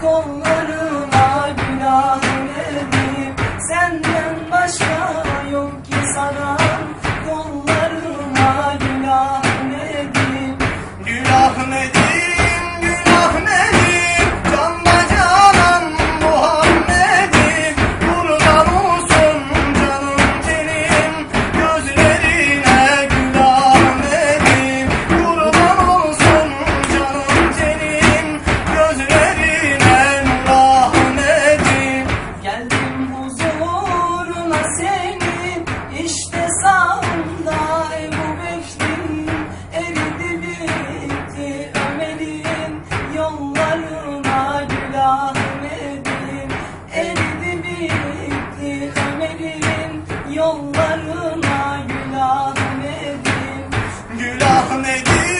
kolları wanna